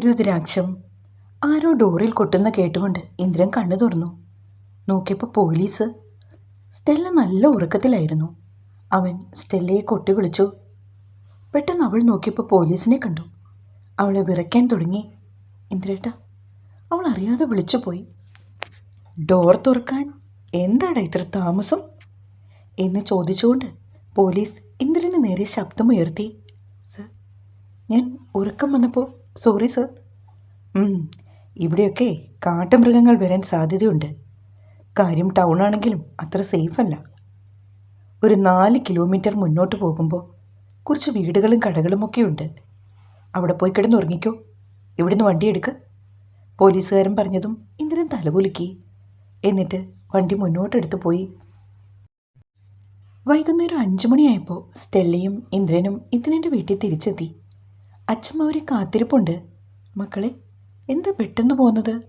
രുദ്രാക്ഷം. ആരോ ഡോറിൽ കൊട്ടുന്ന കേട്ടുകൊണ്ട് ഇന്ദ്രൻ കണ്ണു തുറന്നു. നോക്കിയപ്പോൾ പോലീസ്. സ്റ്റെല്ല നല്ല ഉറക്കത്തിലായിരുന്നു. അവൻ സ്റ്റെല്ലയെ കൊട്ടി വിളിച്ചു. പെട്ടെന്ന് അവൾ നോക്കിയപ്പോൾ പോലീസിനെ കണ്ടു. അവളെ വിറയ്ക്കാൻ തുടങ്ങി. ഇന്ദ്രേട്ട അവൾ അറിയാതെ വിളിച്ചു പോയി. ഡോർ തുറക്കാൻ? എന്താടാ ഇത്ര താമസം? എന്ന് ചോദിച്ചുകൊണ്ട് പോലീസ് ഇന്ദ്രന് നേരെ ശബ്ദമുയർത്തി. സർ ഞാൻ ഉറക്കം വന്നപ്പോൾ സോറി സർ ഇവിടെയൊക്കെ കാട്ടുമൃഗങ്ങൾ വരാൻ സാധ്യതയുണ്ട്. കാര്യം ടൗൺ ആണെങ്കിലും അത്ര സേഫ് അല്ല. ഒരു നാല് കിലോമീറ്റർ മുന്നോട്ട് പോകുമ്പോൾ കുറച്ച് വീടുകളും കടകളും ഒക്കെ ഉണ്ട്. അവിടെ പോയി കിടന്ന് ഉറങ്ങിക്കോ. ഇവിടുന്ന് വണ്ടി എടുക്ക്. പോലീസുകാരൻ പറഞ്ഞതും ഇന്ദ്രൻ തലകുലുക്കി. എന്നിട്ട് വണ്ടി മുന്നോട്ടെടുത്ത് പോയി. വൈകുന്നേരം അഞ്ചു മണിയായപ്പോൾ സ്റ്റെല്ലയും ഇന്ദ്രനും ഇന്ദ്രന്റെ വീട്ടിൽ തിരിച്ചെത്തി. അച്ഛമ്മ ഒരു കാത്തിരിപ്പുണ്ട്. മക്കളെ എന്താ പെട്ടെന്ന് പോകുന്നത്?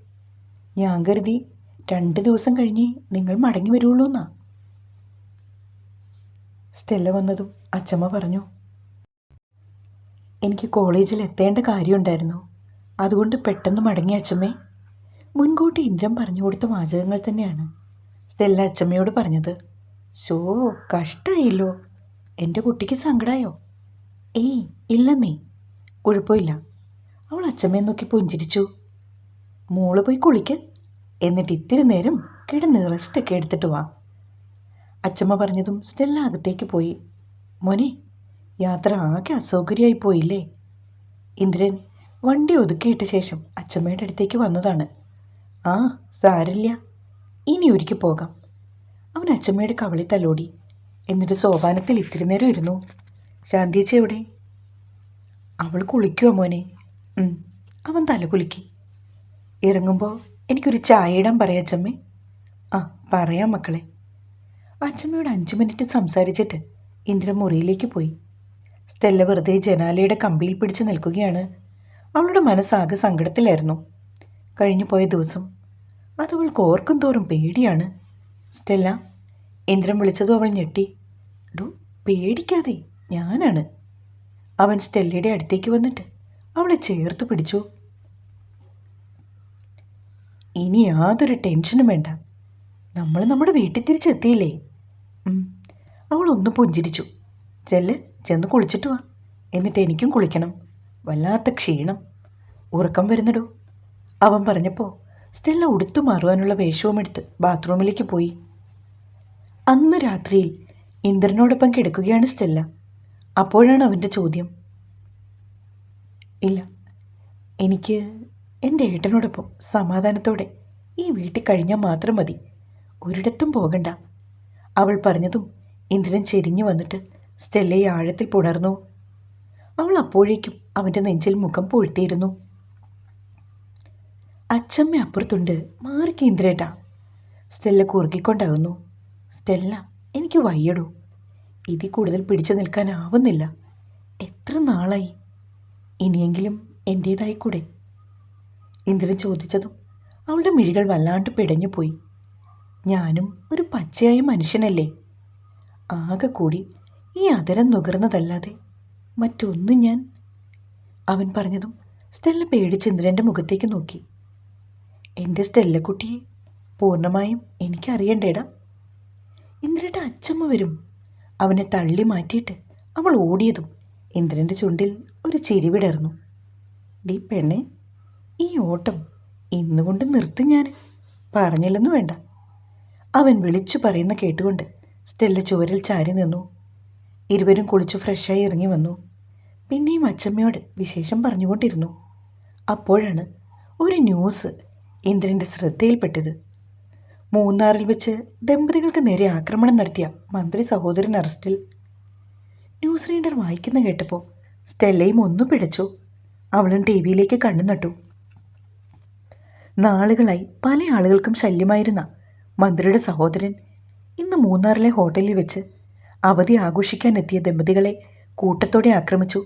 ഞാൻ കരുതി രണ്ട് ദിവസം കഴിഞ്ഞ് നിങ്ങൾ മടങ്ങി വരുള്ളൂ എന്നാ സ്റ്റെല്ല വന്നതും അച്ഛമ്മ പറഞ്ഞു എനിക്ക് കോളേജിൽ എത്തേണ്ട കാര്യമുണ്ടായിരുന്നു. അതുകൊണ്ട് പെട്ടെന്ന് മടങ്ങി അച്ഛമ്മേ. മുൻകൂട്ടി ഇന്ദ്രൻ പറഞ്ഞു കൊടുത്ത വാചകങ്ങൾ തന്നെയാണ് സ്റ്റെല്ല അച്ഛമ്മയോട് പറഞ്ഞത്. ഷോ കഷ്ടായില്ലോ. എന്റെ കുട്ടിക്ക് സങ്കടമായോ ഏയ് ഇല്ലെന്നേ. കുഴപ്പമില്ല. അവൾ അച്ഛമ്മയെ നോക്കി പുഞ്ചിരിച്ചു. മോൾ പോയി കുളിക്ക്. എന്നിട്ട് ഇത്തിരി നേരം കിടന്ന് റെസ്റ്റൊക്കെ എടുത്തിട്ട് വാ. അച്ഛമ്മ പറഞ്ഞതും സ്റ്റെല്ല അകത്തേക്ക് പോയി. മോനെ യാത്ര ആകെ അസൗകര്യമായി പോയില്ലേ? ഇന്ദ്രൻ വണ്ടി ഒതുക്കിയിട്ട ശേഷം അച്ഛമ്മയുടെ അടുത്തേക്ക് വന്നതാണ്. ആ സാരില്ല ഇനി ഒരിക്കൽ പോകാം. അവൻ അച്ഛമ്മയുടെ കവളി തലോടി. എന്നിട്ട് സോപാനത്തിൽ ഇത്തിരി നേരം ഇരുന്നു. ശാന്തിയച്ച എവിടെ? അവൾ കുളിക്കുമോ മോനെ. അവൻ തല കുളിക്കി ഇറങ്ങുമ്പോൾ എനിക്കൊരു ചായ ഇടാൻ പറയാം അച്ചമ്മേ. ആ പറയാം മക്കളെ. അച്ചമ്മയോട് അഞ്ച് മിനിറ്റ് സംസാരിച്ചിട്ട് ഇന്ദ്ര മുറിയിലേക്ക് പോയി. സ്റ്റെല്ല വെറുതെ ജനാലയുടെ കമ്പിയിൽ പിടിച്ച് നിൽക്കുകയാണ്. അവളുടെ മനസ്സാകെ സങ്കടത്തിലായിരുന്നു. കഴിഞ്ഞു പോയ ദിവസം അതവൾ ഓർക്കും തോറും പേടിയാണ്. സ്റ്റെല്ല ഇന്ദ്രൻ വിളിച്ചതും അവൾ ഞെട്ടി. ഡോ പേടിക്കാതെ ഞാനാണ്. അവൻ സ്റ്റെല്ലയുടെ അടുത്തേക്ക് വന്നിട്ട് അവളെ ചേർത്ത് പിടിച്ചു. ഇനി യാതൊരു ടെൻഷനും വേണ്ട. നമ്മൾ നമ്മുടെ വീട്ടിൽ തിരിച്ചെത്തിയില്ലേ അവളൊന്ന് പുഞ്ചിരിച്ചു. ചെല്ല് ചെന്ന് കുളിച്ചിട്ട് വാ. എന്നിട്ട് എനിക്കും കുളിക്കണം. വല്ലാത്ത ക്ഷീണം. ഉറക്കം വരുന്നിടൂ. അവൻ പറഞ്ഞപ്പോൾ സ്റ്റെല്ല ഉടുത്തു മാറുവാനുള്ള വേഷവുമെടുത്ത് ബാത്റൂമിലേക്ക് പോയി. അന്ന് രാത്രിയിൽ ഇന്ദ്രനോടൊപ്പം കിടക്കുകയാണ് സ്റ്റെല്ല. അപ്പോഴാണ് അവന്റെ ചോദ്യം. ഇല്ല എനിക്ക് എന്റെ ഏട്ടനോടൊപ്പം സമാധാനത്തോടെ ഈ വീട്ടിൽ കഴിഞ്ഞാൽ മാത്രം മതി. ഒരിടത്തും പോകണ്ട. അവൾ പറഞ്ഞതും ഇന്ദ്രൻ ചെരിഞ്ഞു വന്നിട്ട് സ്റ്റെല്ലയെ ആഴത്തിൽ പുണർന്നു. അവൾ അപ്പോഴേക്കും അവന്റെ നെഞ്ചിൽ മുഖം പൂഴ്ത്തിയിരുന്നു. അച്ചമ്മ അപ്പുറത്തുണ്ട് മാറിക്ക് ഇന്ദ്രേട്ടാ. സ്റ്റെല്ല കുറുകിക്കൊണ്ടാകുന്നു സ്റ്റെല്ല എനിക്ക് വയ്യടോ. ഇതിൽ കൂടുതൽ പിടിച്ചു നിൽക്കാനാവുന്നില്ല. എത്ര നാളായി? ഇനിയെങ്കിലും എന്റേതായിക്കൂടെ ഇന്ദ്രൻ ചോദിച്ചതും അവളുടെ മിഴികൾ വല്ലാണ്ട് പിടഞ്ഞുപോയി. ഞാനും ഒരു പച്ചയായ മനുഷ്യനല്ലേ? ആകെ കൂടി ഈ അതരം നുകർന്നതല്ലാതെ മറ്റൊന്നും ഞാൻ? അവൻ പറഞ്ഞതും സ്റ്റെല്ല പേടിച്ച് ഇന്ദ്രന്റെ മുഖത്തേക്ക് നോക്കി. എന്റെ സ്റ്റെല്ലക്കുട്ടിയെ പൂർണമായും എനിക്കറിയണ്ടേടാ. ഇന്ദ്രയുടെ അച്ചമ്മ വരും. അവനെ തള്ളി മാറ്റിയിട്ട് അവൾ ഓടിയതും ഇന്ദ്രന്റെ ചുണ്ടിൽ ഒരു ചിരിവിടർന്നു ഡീ പെണ്ണെ ഈ ഓട്ടം ഇന്നുകൊണ്ട് നിർത്തും ഞാൻ. പറഞ്ഞില്ലെന്ന് വേണ്ട. അവൻ വിളിച്ചു പറയുന്ന കേട്ടുകൊണ്ട് സ്റ്റെല്ല ചുവരിൽ ചാരി നിന്നു. ഇരുവരും കുളിച്ചു ഫ്രഷായി ഇറങ്ങി വന്നു. പിന്നെയും അച്ചമ്മയോട് വിശേഷം പറഞ്ഞുകൊണ്ടിരുന്നു. അപ്പോഴാണ് ഒരു ന്യൂസ് ഇന്ദ്രന്റെ ശ്രദ്ധയിൽപ്പെട്ടത്. മൂന്നാറിൽ വെച്ച് ദമ്പതികൾക്ക് നേരെ ആക്രമണം നടത്തിയ മന്ത്രി സഹോദരൻ അറസ്റ്റിൽ. ന്യൂസ് റീഡർ വായിക്കുന്ന കേട്ടപ്പോൾ സ്റ്റെല്ലയും ഒന്നു പിടച്ചു. അവളും ടി വിയിലേക്ക് കണ്ണു നട്ടു. നാളുകളായി പല ആളുകൾക്കും ശല്യമായിരുന്ന മന്ത്രിയുടെ സഹോദരൻ ഇന്ന് മൂന്നാറിലെ ഹോട്ടലിൽ വെച്ച് അവധി ആഘോഷിക്കാനെത്തിയ ദമ്പതികളെ കൂട്ടത്തോടെ ആക്രമിച്ചു.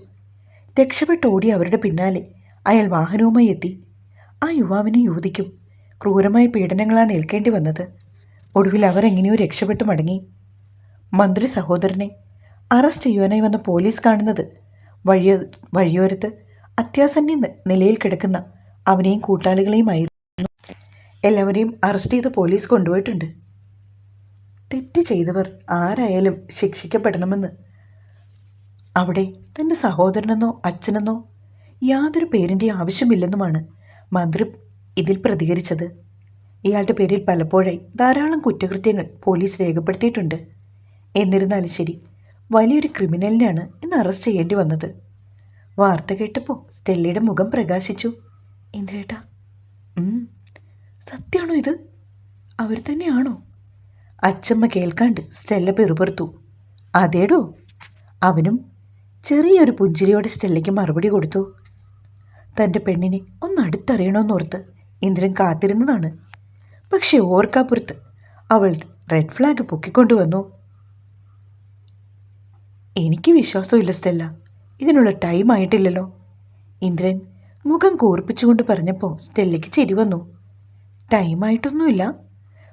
രക്ഷപ്പെട്ടോടി അവരുടെ പിന്നാലെ അയാൾ വാഹനവുമായി എത്തി. ആ യുവാവിനും യുവതിക്കും ക്രൂരമായ പീഡനങ്ങളാണ് ഏൽക്കേണ്ടി വന്നത്. ഒടുവിൽ അവർ എങ്ങനെയോ രക്ഷപ്പെട്ടു മടങ്ങി. മന്ത്രി സഹോദരനെ അറസ്റ്റ് ചെയ്യുവാനായി വന്ന പോലീസ് കാണുന്നത് വഴിയോ വഴിയോരത്ത് അത്യാസന്നി നിലയിൽ കിടക്കുന്ന അവനെയും കൂട്ടാളികളെയുമായിരുന്നു എല്ലാവരെയും അറസ്റ്റ് ചെയ്ത് പോലീസ് കൊണ്ടുപോയിട്ടുണ്ട്. തെറ്റ് ചെയ്തവർ ആരായാലും ശിക്ഷിക്കപ്പെടണമെന്ന് അവിടെ തന്റെ സഹോദരനെന്നോ അച്ഛനെന്നോ യാതൊരു പേരിന്റെ ആവശ്യമില്ലെന്നുമാണ് മന്ത്രി ഇതിൽ പ്രതികരിച്ചത്. ഇയാളുടെ പേരിൽ പലപ്പോഴായി ധാരാളം കുറ്റകൃത്യങ്ങൾ പോലീസ് രേഖപ്പെടുത്തിയിട്ടുണ്ട്. എന്നിരുന്നാലും ശരി വലിയൊരു ക്രിമിനലിനെയാണ് ഇന്ന് അറസ്റ്റ് ചെയ്യേണ്ടി വന്നത്. വാർത്ത കേട്ടപ്പോൾ സ്റ്റെല്ലിയുടെ മുഖം പ്രകാശിച്ചു. ഇന്ദ്രേട്ടാ. സത്യമാണോ സത്യാണോ ഇത്? അവർ തന്നെയാണോ? അച്ചമ്മ കേൾക്കാണ്ട് സ്റ്റെല്ല പെറുപെറുത്തു. അതേടോ? അവനും ചെറിയൊരു പുഞ്ചിരിയോടെ സ്റ്റെല്ലയ്ക്ക് മറുപടി കൊടുത്തു. തന്റെ പെണ്ണിനെ ഒന്ന് അടുത്തറിയണമെന്നോർത്ത് ഇന്ദ്രൻ കാത്തിരുന്നതാണ്. പക്ഷെ ഓർക്കാപ്പുറത്ത് അവൾ റെഡ് ഫ്ലാഗ് പൊക്കിക്കൊണ്ടുവന്നു. എനിക്ക് വിശ്വാസമില്ല സ്റ്റെല്ല. ഇതിനുള്ള ടൈം ആയിട്ടില്ലല്ലോ. ഇന്ദ്രൻ മുഖം കൂർപ്പിച്ചുകൊണ്ട് പറഞ്ഞപ്പോൾ സ്റ്റെല്ലയ്ക്ക് ചിരി വന്നു. ടൈമായിട്ടൊന്നുമില്ല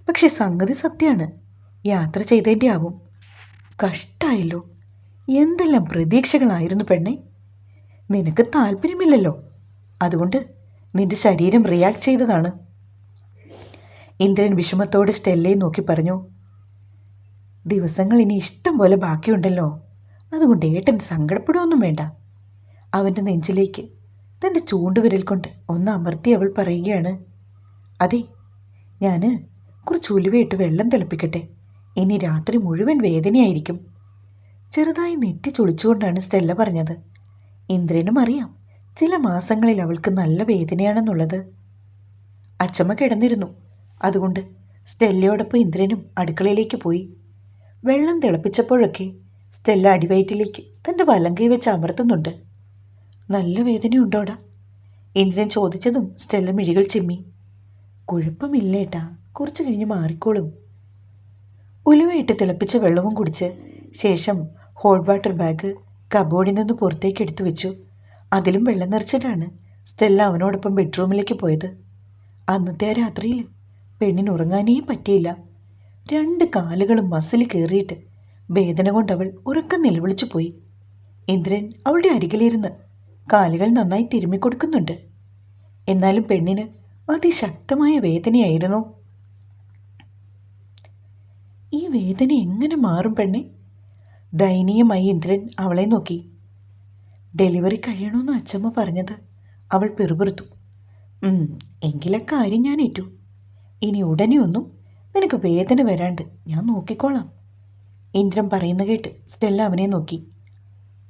പക്ഷെ സംഗതി സത്യമാണ്. യാത്ര ചെയ്തതിന്റെ ആവും. കഷ്ടായല്ലോ. എന്തെല്ലാം പ്രതീക്ഷകളായിരുന്നു പെണ്ണെ. നിനക്ക് താല്പര്യമില്ലല്ലോ. അതുകൊണ്ട് നിന്റെ ശരീരം റിയാക്ട് ചെയ്തതാണ്. ഇന്ദ്രൻ വിഷമത്തോടെ സ്റ്റെല്ലയെ നോക്കി പറഞ്ഞു ദിവസങ്ങൾ ഇനി ഇഷ്ടം പോലെ ബാക്കിയുണ്ടല്ലോ. അതുകൊണ്ട് ഏട്ടൻ സങ്കടപ്പെടുകയൊന്നും വേണ്ട. അവന്റെ നെഞ്ചിലേക്ക് തന്റെ ചൂണ്ടുവിരൽ കൊണ്ട് ഒന്ന് അമർത്തി അവൾ പറയുകയാണ് അതെ ഞാൻ കുറച്ച് ഉലുവയിട്ട് വെള്ളം തിളപ്പിക്കട്ടെ. ഇനി രാത്രി മുഴുവൻ വേദനയായിരിക്കും. ചെറുതായി നെറ്റി ചൊളിച്ചുകൊണ്ടാണ് സ്റ്റെല്ല പറഞ്ഞത്. ഇന്ദ്രനും അറിയാം ചില മാസങ്ങളിൽ അവൾക്ക് നല്ല വേദനയാണെന്നുള്ളത്. അച്ചമ്മ കിടന്നിരുന്നു. അതുകൊണ്ട് സ്റ്റെല്ലയോടൊപ്പം ഇന്ദ്രനും അടുക്കളയിലേക്ക് പോയി. വെള്ളം തിളപ്പിച്ചപ്പോഴൊക്കെ സ്റ്റെല്ല അടിവയറ്റിലേക്ക് തന്റെ വലങ്കൈ വെച്ച് അമർത്തുന്നുണ്ട്. നല്ല വേദനയുണ്ടോടാ? ഇന്ദ്രൻ ചോദിച്ചതും സ്റ്റെല്ല മിഴികൾ ചിമ്മി. കുഴപ്പമില്ലേട്ടാ കുറച്ച് കഴിഞ്ഞ് മാറിക്കോളും. ഉലുവയിട്ട് തിളപ്പിച്ച വെള്ളവും കുടിച്ച് ശേഷം ഹോട്ട് വാട്ടർ ബാഗ് കബോർഡിൽ നിന്ന് പുറത്തേക്ക് എടുത്തു വെച്ചു അതിലും വെള്ളം നിറച്ചിട്ടാണ് സ്റ്റെല്ല അവനോടൊപ്പം ബെഡ്റൂമിലേക്ക് പോയത്. അന്നത്തെ ആ രാത്രിയിൽ പെണ്ണിന് ഉറങ്ങാനേ പറ്റിയില്ല. രണ്ട് കാലുകളും മസിൽ കയറിയിട്ട് വേദന കൊണ്ട് അവൾ ഉറക്കം നിലവിളിച്ചു പോയി. ഇന്ദ്രൻ അവളുടെ അരികിലിരുന്ന് കാലുകൾ നന്നായി തിരുമ്മിക്കൊടുക്കുന്നുണ്ട്. എന്നാലും പെണ്ണിന് അതിശക്തമായ വേദനയായിരുന്നു. ഈ വേദന എങ്ങനെ മാറും പെണ്ണെ? ദയനീയമായി ഇന്ദ്രൻ അവളെ നോക്കി. ഡെലിവറി കഴിയണമെന്ന് അച്ചമ്മ പറഞ്ഞത്. അവൾ പെറുപെറുത്തു. "ഉം, എങ്കിലെ കാര്യം ഞാൻ ഏറ്റു. ഇനി ഉടനെ ഒന്നും നിനക്ക് വേദന വരാണ്ട് ഞാൻ നോക്കിക്കോളാം. ഇന്ദ്രൻ പറയുന്ന കേട്ട് സ്റ്റെല്ല അവനെ നോക്കി.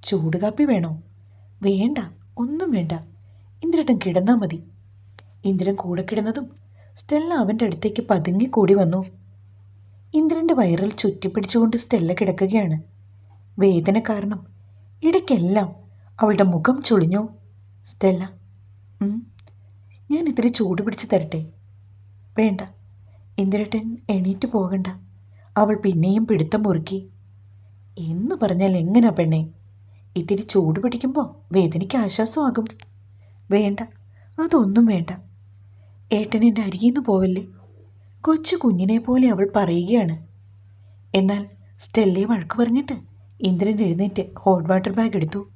ചൂട് കാപ്പി വേണോ? വേണ്ട ഒന്നും വേണ്ട. ഇന്ദ്രട്ടൻ കിടന്നാൽ മതി. ഇന്ദ്രൻ കൂടെ കിടന്നതും സ്റ്റെല്ല അവന്റെ അടുത്തേക്ക് പതുങ്ങി കൂടി വന്നു. ഇന്ദ്രന്റെ വയറിൽ ചുറ്റിപ്പിടിച്ചുകൊണ്ട് സ്റ്റെല്ല കിടക്കുകയാണ്. വേദന കാരണം ഇടയ്ക്കെല്ലാം അവളുടെ മുഖം ചുളിഞ്ഞു. സ്റ്റെല്ല ഞാൻ ഇത്തിരി ചൂട് പിടിച്ച് തരട്ടെ. വേണ്ട ഇന്ദിരട്ടൻ എണീറ്റ് പോകണ്ട. അവൾ പിന്നെയും പിടുത്തം മുറുക്കി. എന്ന് പറഞ്ഞാൽ എങ്ങനാ പെണ്ണേ? ഇത്തിരി ചൂട് പിടിക്കുമ്പോൾ വേദനയ്ക്ക് ആശ്വാസമാകും. വേണ്ട അതൊന്നും വേണ്ട. ഏട്ടൻ എന്റെ അരികിൽ പോവല്ലേ? കൊച്ചു കുഞ്ഞിനെ പോലെ അവൾ പറയുകയാണ്. എന്നാൽ സ്റ്റെല്ലയെ വഴക്ക് പറഞ്ഞിട്ട് ഇന്ദ്രൻ എഴുന്നേറ്റ് ഹോട്ട് വാട്ടർ ബാഗ് എടുത്തു.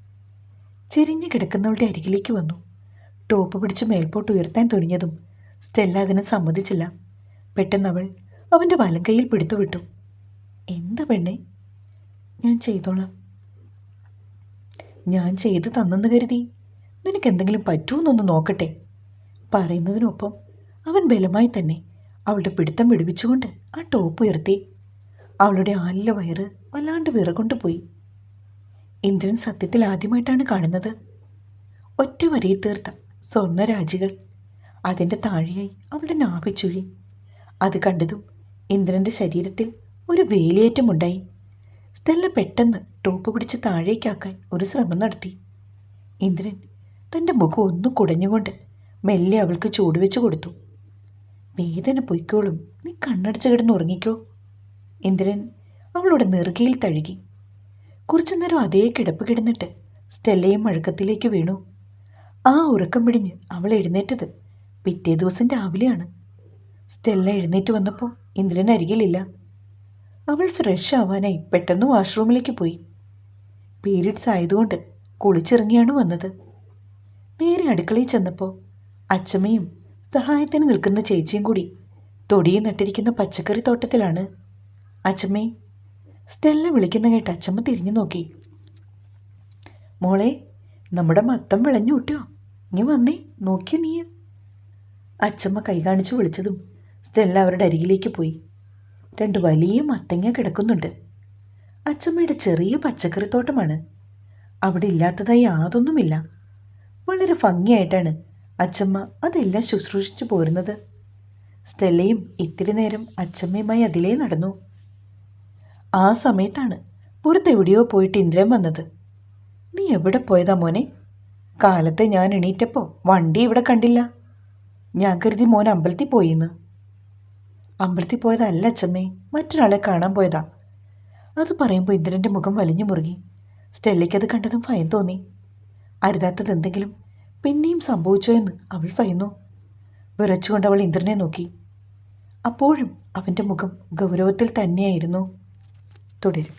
ചെരിഞ്ഞ് കിടക്കുന്നവളുടെ അരികിലേക്ക് വന്നു. ടോപ്പ് പിടിച്ച് മേൽപോട്ട് ഉയർത്താൻ തുനിഞ്ഞതും സ്റ്റെല്ല അതിന് സമ്മതിച്ചില്ല. പെട്ടെന്ന് അവൾ അവന്റെ കയ്യിൽ പിടുത്തു വിട്ടു. എന്താ പെണ്ണെ? ഞാൻ ചെയ്തോളാം. ഞാൻ ചെയ്തു തന്നെന്ന് കരുതി. നിനക്ക് എന്തെങ്കിലും പറ്റുമെന്നൊന്ന് നോക്കട്ടെ. പറയുന്നതിനൊപ്പം അവൻ ബലമായി തന്നെ അവളുടെ പിടുത്തം വിടുവിച്ചുകൊണ്ട് ആ ടോപ്പ് ഉയർത്തി. അവളുടെ ആലിലെ വയറ് വല്ലാണ്ട് വിറകൊണ്ടു പോയി ഇന്ദ്രൻ സത്യത്തിൽ ആദ്യമായിട്ടാണ് കാണുന്നത്. ഒറ്റ വരയിൽ തീർത്ത സ്വർണരാജികൾ. അതിന്റെ താഴെയായി അവളുടെ നാഭിച്ചുഴി അത് കണ്ടതും ഇന്ദ്രന്റെ ശരീരത്തിൽ ഒരു വേലിയേറ്റമുണ്ടായി സ്റ്റെല്ല പെട്ടെന്ന് ടോപ്പ് പിടിച്ച് താഴേക്കാക്കാൻ ഒരു ശ്രമം നടത്തി. ഇന്ദ്രൻ തന്റെ മുഖം ഒന്ന് കുടഞ്ഞുകൊണ്ട് മെല്ലെ അവൾക്ക് ചൂടുവെച്ച് കൊടുത്തു. വേദന പൊയ്ക്കോളും നീ കണ്ണടച്ച് കിടന്ന് ഉറങ്ങിക്കോ. ഇന്ദ്രൻ അവളുടെ നെറുകയിൽ തഴുകി. കുറച്ചു നേരം അതേ കിടപ്പ് കിടന്നിട്ട് സ്റ്റെല്ലയും മഴക്കത്തിലേക്ക് വീണു. ആ ഉറക്കം പിടിഞ്ഞ് അവൾ എഴുന്നേറ്റത് പിറ്റേ ദിവസം രാവിലെയാണ്. സ്റ്റെല്ല എഴുന്നേറ്റ് വന്നപ്പോൾ ഇന്ദ്രൻ അരികിലില്ല. അവൾ ഫ്രഷ് ആവാനായി പെട്ടെന്ന് വാഷ്റൂമിലേക്ക് പോയി. പീരീഡ്സ് ആയതുകൊണ്ട് കുളിച്ചിറങ്ങിയാണ് വന്നത്. നേരെ അടുക്കളയിൽ ചെന്നപ്പോൾ അച്ചമ്മയും സഹായത്തിന് നിൽക്കുന്ന ചേച്ചിയും കൂടി തൊടിയിൽ നട്ടിരിക്കുന്ന പച്ചക്കറി തോട്ടത്തിലാണ്. അച്ചമ്മേ സ്റ്റെല്ല വിളിക്കുന്ന കേട്ട് അച്ചമ്മ തിരിഞ്ഞു നോക്കി. മോളെ നമ്മുടെ മത്തം വിളഞ്ഞു കിട്ടോ. നീ വന്നേ നോക്കി നീ. അച്ചമ്മ കൈ കാണിച്ചു വിളിച്ചതും സ്റ്റെല്ല അവരുടെ അരികിലേക്ക് പോയി. രണ്ട് വലിയ മത്തങ്ങ കിടക്കുന്നുണ്ട്. അച്ചമ്മയുടെ ചെറിയ പച്ചക്കറിത്തോട്ടമാണ്. അവിടെ ഇല്ലാത്തതായി യാതൊന്നുമില്ല. വളരെ ഭംഗിയായിട്ടാണ് അച്ചമ്മ അതെല്ലാം ശുശ്രൂഷിച്ചു പോരുന്നത്. സ്റ്റെല്ലയും ഇത്തിരി നേരം അച്ചമ്മയുമായി അതിലേ നടന്നു. ആ സമയത്താണ് പുറത്തെവിടെയോ പോയിട്ട് ഇന്ദ്രൻ വന്നത്. നീ എവിടെ പോയതാ മോനെ? കാലത്തെ ഞാൻ എണീറ്റപ്പോൾ വണ്ടി ഇവിടെ കണ്ടില്ല. ഞാൻ കരുതി മോൻ അമ്പലത്തിൽ പോയിന്ന്. അമ്പലത്തിൽ പോയതല്ല അച്ഛമ്മേ മറ്റൊരാളെ കാണാൻ പോയതാ. അത് പറയുമ്പോൾ ഇന്ദ്രന്റെ മുഖം വലിഞ്ഞു മുറുകി. അത് കണ്ടതും ഭയം തോന്നി. അരുതാത്തത് എന്തെങ്കിലും പിന്നെയും സംഭവിച്ചോ എന്ന് അവൾ ഭയന്നു. വിറച്ചുകൊണ്ട് അവൾ ഇന്ദ്രനെ നോക്കി. അപ്പോഴും അവന്റെ മുഖം ഗൗരവത്തിൽ തന്നെയായിരുന്നു. തുടരും